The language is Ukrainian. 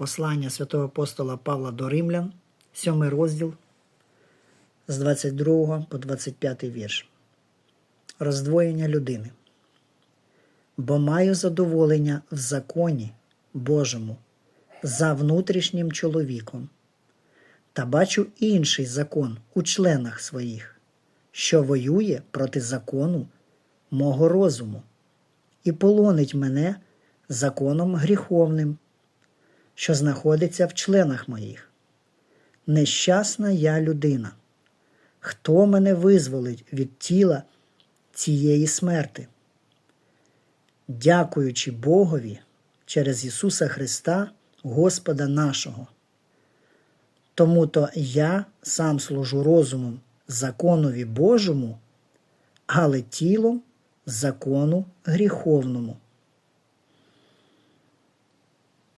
Послання святого апостола Павла до Римлян, 7 розділ з 22 по 25 вірш. Роздвоєння людини. Бо маю задоволення в законі Божому за внутрішнім чоловіком, та бачу інший закон у членах своїх, що воює проти закону мого розуму, і полонить мене законом гріховним, що знаходиться в членах моїх. Нещасна я людина. Хто мене визволить від тіла цієї смерти? Дякуючи Богові через Ісуса Христа, Господа нашого. Тому то я сам служу розумом законові Божому, але тілом закону гріховному.